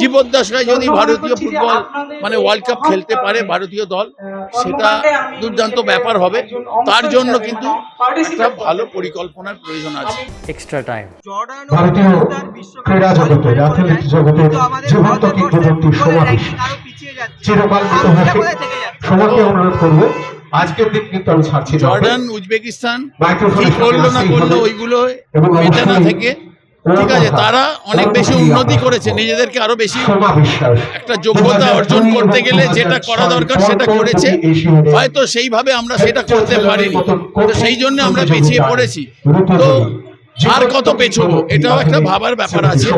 জীবদ্দশায় যদি ভারতীয় ফুটবল মানে ওয়ার্ল্ড কাপ খেলতে পারে ভারতীয় দল সেটা দুর্দান্ত ব্যাপার হবে। তার জন্য কিন্তু একটা ভালো পরিকল্পনার প্রয়োজন আছে। Extra time. ভারতীয় ক্রীড়া অ্যাথলেটিক্স জগতের জীবন্ত কিংবদন্তির সমাবেশ চিরকাল ইতিহাসে সবাইকে অনুরোধ করব। আজকের দিন কিন্তু আমি ছাড়ছি জর্ডান উজবেকিস্তান কি করল না করল ওইগুলো মেটানা থেকে ঠিক আছে তারা অনেক বেশি উন্নতি করেছে নিজেদেরকে আরও বেশি একটা যোগ্যতা অর্জন করতে গেলে যেটা করা দরকার সেটা করেছে হয়তো সেইভাবে আমরা সেটা করতে পারিনি। তো সেই জন্য আমরা পিছিয়ে পড়েছি। তো আর কত পেছবো এটাও একটা ভাবার ব্যাপার আছে।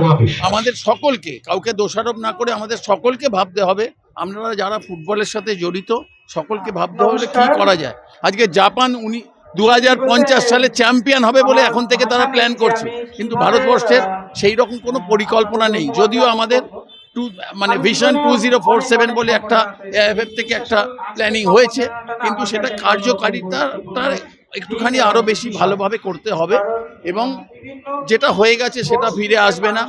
আমাদের সকলকে কাউকে দোষারোপ না করে আমাদের সকলকে ভাবতে হবে। আমরা যারা ফুটবলের সাথে জড়িত সকলকে ভাবতে হবে কি করা যায়। আজকে জাপান উনি দু হাজার পঞ্চাশ সালে চ্যাম্পিয়ন হবে বলে এখন থেকে তারা প্ল্যান করছে। কিন্তু ভারতবর্ষের সেই রকম কোনো পরিকল্পনা নেই। যদিও আমাদের টু মানে vision two zero four seven বলে একটা এফএফ থেকে একটা প্ল্যানিং হয়েছে। কিন্তু সেটা কার্যকারিতা তার একটুখানি আরও বেশি ভালোভাবে করতে হবে এবং যেটা হয়ে গেছে সেটা ফিরে আসবে না।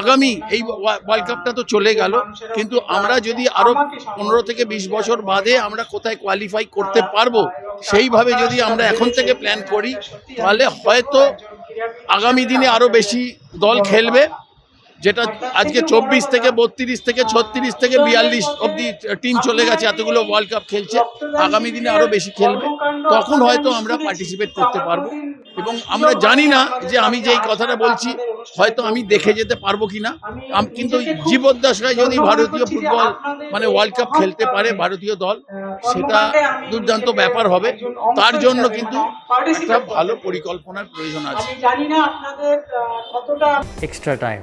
আগামী এই ওয়ার্ল্ড কাপটা তো চলে গেল, কিন্তু আমরা যদি আরও পনেরো থেকে বিশ বছর বাদে আমরা কোথায় কোয়ালিফাই করতে পারব, সেইভাবে যদি আমরা এখন থেকে প্ল্যান করি, তাহলে হয়তো আগামী দিনে আরও বেশি দল খেলবে। যেটা আজকে চব্বিশ থেকে বত্রিশ থেকে ছত্রিশ থেকে বিয়াল্লিশ অব্দি টিম চলে গেছে এতগুলো ওয়ার্ল্ড কাপ খেলছে আগামী দিনে আরও বেশি খেলবে। তখন হয়তো আমরা পার্টিসিপেট করতে পারব। এবং আমরা জানি না যে আমি যেই কথাটা বলছি হয়তো আমি দেখে যেতে পারব কিনা। আম- কিন্তু জীবদ্দশায় যদি ভারতীয় ফুটবল মানে ওয়ার্ল্ড কাপ খেলতে পারে ভারতীয় দল সেটা দুর্দান্ত ব্যাপার হবে। তার জন্য কিন্তু একটা ভালো পরিকল্পনার প্রয়োজন আছে। এক্সট্রা জানি